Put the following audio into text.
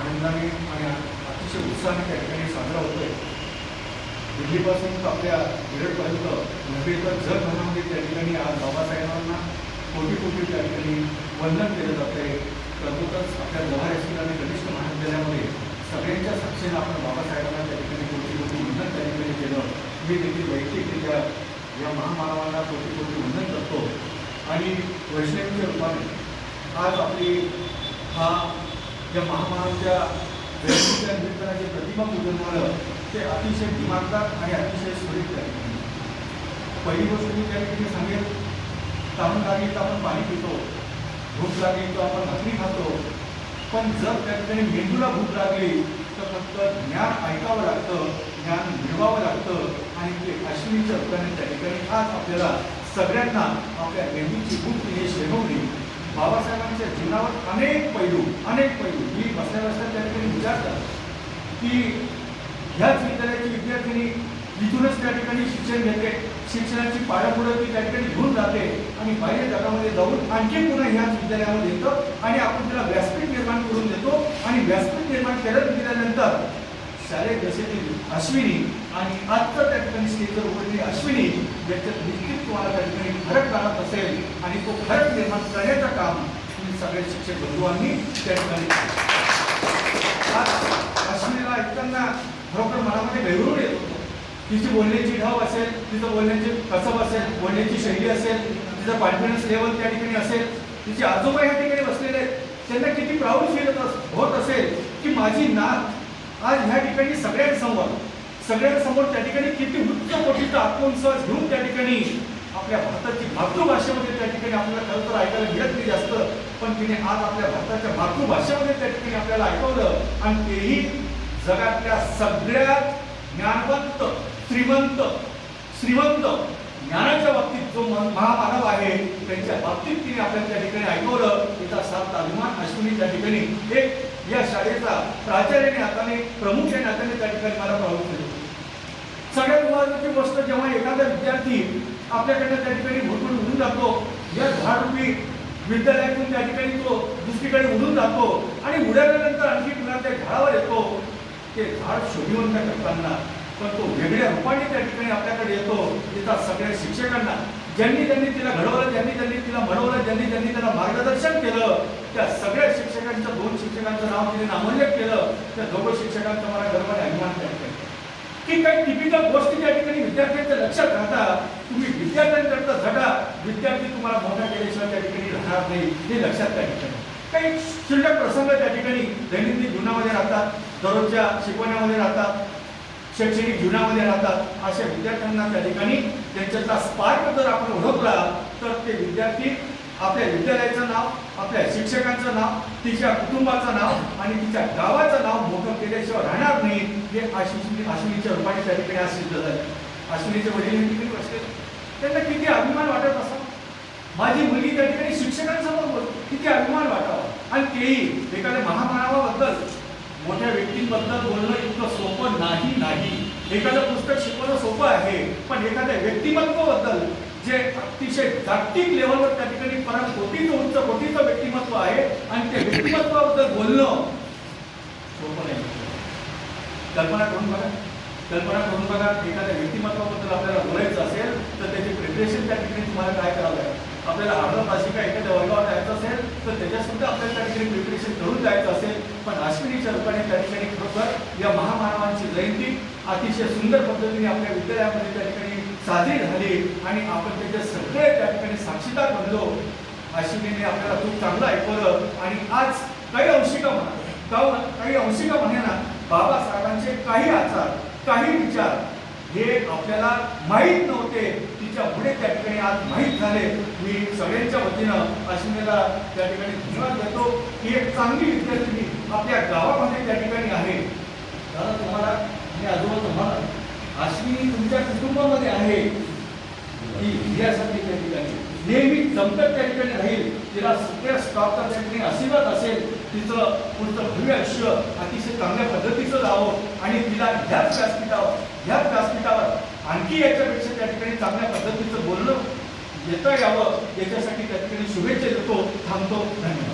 आनंदाने आणि अतिशय उत्साहाने त्या ठिकाणी साजरा होतोय. दिल्लीपासून तर आपल्या मिरजपर्यंत नव्हे तर जगभरामध्ये त्या ठिकाणी आज बाबासाहेबांना कोटी कोटी त्या ठिकाणी वंदन केलं जात आहे तसंच आपल्या जव्हार हायस्कूल आणि कनिष्ठ महाविद्यालयामध्ये सगळ्यांच्या साक्षीनं आपण बाबासाहेबांना त्या ठिकाणी कोटी कोटी वंदन त्या ठिकाणी केलं. मी देखील वैयक्तिकरित्या या महामानवांना कोटी कोटी वंदन करतो. आणि वैष्णवीच्या रूपाने आज आपली हा या महामानवच्या जयंतीच्या जे प्रतिमा पूजन झालं ते अतिशय मानतात आणि अतिशय सुरेख पहिली गोष्ट मी त्या ठिकाणी सांगेल तहान लागेल तर आपण पाणी पितो भूक लागली तर आपण भाकरी खातो पण जर त्या ठिकाणी मेंदूला भूक लागली तर फक्त ज्ञान ऐकावं लागतं ज्ञान मिळवावं लागतं आणि ते अश्विनीच्या रूपाने त्या ठिकाणी आज आपल्याला सगळ्यांना आपल्या मेंदूची भूक बाबासाहेबांच्या जीवनावर अनेक पैलू अनेक पैलू. मी बसल्या बसल्या त्या ठिकाणी विचारतात की ह्याच विद्यालयाची विद्यार्थिनी इथूनच त्या ठिकाणी शिक्षण घेते शिक्षणाची पायापुढं ती त्या ठिकाणी घेऊन जाते आणि बाह्य जगामध्ये जाऊन आणखी पुन्हा ह्याच विद्यालयामध्ये येतं आणि आपण त्याला व्यासपीठ निर्माण करून देतो. आणि व्यासपीठ निर्माण करत गेल्यानंतर शालेय दशेतील अश्विनी आणि आत्ता त्या ठिकाणी स्टेजवर उघडलेली अश्विनी याच्यात निश्चित तुम्हाला फरक जाणत असेल आणि तो फरक निर्माण करण्याचं काम तुम्ही सगळे शिक्षक बंधूंनी त्या ठिकाणी काश्मीरला आज ऐकताना खरोखर मनामध्ये गैरून येत होतो. तिची बोलण्याची ढाव असेल तिचं बोलण्याची कसब असेल बोलण्याची शैली असेल तिचं कॉन्फिडन्स लेवल त्या ठिकाणी असेल तिचे आजोबा या ठिकाणी बसलेले आहेत. त्यांना किती प्राऊड फील होत असेल की माझी नात आज ह्या ठिकाणी सगळ्यांसमोर सगळ्यांसमोर त्या ठिकाणी किती उच्च कोटीचा आत्मविश्वास घेऊन त्या ठिकाणी आपल्या भारताची मातृभाषेमध्ये त्या ठिकाणी आपल्याला खरं तर ऐकायला मिळत नाही जास्त पण तिने आज आपल्या भारताच्या मातृभाषेमध्ये त्या ठिकाणी आपल्याला ऐकवलं आणि तेही जगातल्या सगळ्यात ज्ञानवंत श्रीमंत श्रीमंत ज्ञानाच्या बाबतीत जो महामानव आहे त्यांच्या बाबतीत तिने आपल्याला त्या ठिकाणी ऐकवलं. तिचा सात अभिमान अश्विनी त्या ठिकाणी. एक या शाळेचा प्राचार्याने हाताने प्रमुख या नात्याने त्या ठिकाणी मला प्रभावित केलं गोष्ट जेव्हा एखादा विद्यार्थी आपल्याकडनं त्या ठिकाणी भरपूर उडून जातो या झाडरूपी विद्यालयातून त्या ठिकाणी तो दुसरीकडे उडून जातो आणि उडाल्यानंतर आणखी पुन्हा त्या झाडावर येतो. ते झाड शोभिवंत करताना पण तो वेगळ्या रूपाने त्या ठिकाणी आपल्याकडे येतो तिथं सगळ्या शिक्षकांना ज्यांनी त्यांनी तिला घडवलं ज्यांनी त्यांनी तिला म्हणवलं ज्यांनी त्यांनी त्याला मार्गदर्शन केलं त्या सगळ्या शिक्षकांचं दोन शिक्षकांचं नाव तिने नामोल्लेख केलं त्या दोघं शिक्षकांचा मला गर्वाने अभिमान की काही टिपिकल गोष्टी त्या ठिकाणी विद्यार्थ्यांच्या लक्षात राहतात तुम्ही विद्यार्थ्यांकरता झटा विद्यार्थी तुम्हाला मोठा केल्याशिवाय त्या ठिकाणी राहणार नाही हे लक्षात त्या ठिकाणी. काही शिल्लक प्रसंग त्या ठिकाणी दैनंदिन जीवनामध्ये राहतात दररोजच्या शिकवण्यामध्ये राहतात शैक्षणिक जीवनामध्ये राहतात अशा विद्यार्थ्यांना त्या ठिकाणी त्यांच्यातला स्पार्क जर आपण ओळखला तर ते विद्यार्थी आपल्या विद्यालयाचं नाव आपल्या शिक्षकांचं नाव तिच्या कुटुंबाचं नाव आणि तिच्या गावाचं नाव मोठं केल्याशिवाय राहणार नाही हे अश्विनी अश्विनीच्या रूपाने त्या ठिकाणी आज सिद्ध झालं. अश्विनीचे वडील किती ठिकाणी त्यांना किती अभिमान वाटत असा माझी मुलगी त्या ठिकाणी शिक्षकांसमोर बोलते. किती अभिमान वाटावा? आणि तेही एखाद्या महामानवाबद्दल मोठ्या व्यक्तींबद्दल बोलणं इतकं सोपं नाही नाही. एखादं पुस्तक शिकवणं सोपं आहे पण एखाद्या व्यक्तिमत्वाबद्दल जे अतिशय जागतिक लेवलवर त्या ठिकाणी परत कोटीचं उंच कोटीचं व्यक्तिमत्व आहे आणि त्या व्यक्तिमत्वाबद्दल बोलणं सोपं नाही. कल्पना करून बघा. कल्पना करून बघा एखाद्या व्यक्तिमत्वाबद्दल आपल्याला बोलायचं असेल तर त्याची प्रिपरेशन त्या ठिकाणी तुम्हाला काय करावं लागेल? आपल्याला अर्धा तासिका एखाद्या वर्गावर जायचं असेल तर त्याच्यासुद्धा आपल्याला त्या ठिकाणी प्रिपरेशन करून जायचं असेल. पण अश्विनीच्या रूपाने त्या ठिकाणी खरोखर या महामानवांची जयंती अतिशय सुंदर पद्धतीने आपल्या विद्यालयामध्ये त्या ठिकाणी साजरी झाली आणि आपण त्याचे सगळे त्या ठिकाणी साक्षीदार बनलो. अश्विनीने आपल्याला खूप चांगलं ऐकवलं आणि आज काही अंशिका म्हणा का- हो? काही अंशिका म्हणा बाबासाहेबांचे काही आचार काही विचार हे आपल्याला माहीत नव्हते. तिच्या पुढे त्या ठिकाणी आज माहीत झाले. मी सगळ्यांच्या वतीनं अश्विनीला त्या ठिकाणी धन्यवाद देतो. की एक चांगली विद्यार्थिनी आपल्या गावामध्ये त्या ठिकाणी आहे. दादा तुम्हाला मी आजोबा तुम्हाला अश्विनी तुमच्या कुटुंबामध्ये आहे. ती यासाठी त्या ठिकाणी. नेहमी जमतात त्या ठिकाणी राहील. तिला सगळ्या स्टॉकचा त्या ठिकाणी आशीर्वाद असेल. तिचं पुढचं भव्य आयुष्य अतिशय चांगल्या पद्धतीचं जावं. आणि तिला ह्याच व्यासपीठावर ह्याच व्यासपीठावर आणखी याच्यापेक्षा ठिकाणी चांगल्या पद्धतीचं बोलणं येता यावं याच्यासाठी त्या ठिकाणी शुभेच्छा देतो. थांबतो. धन्यवाद.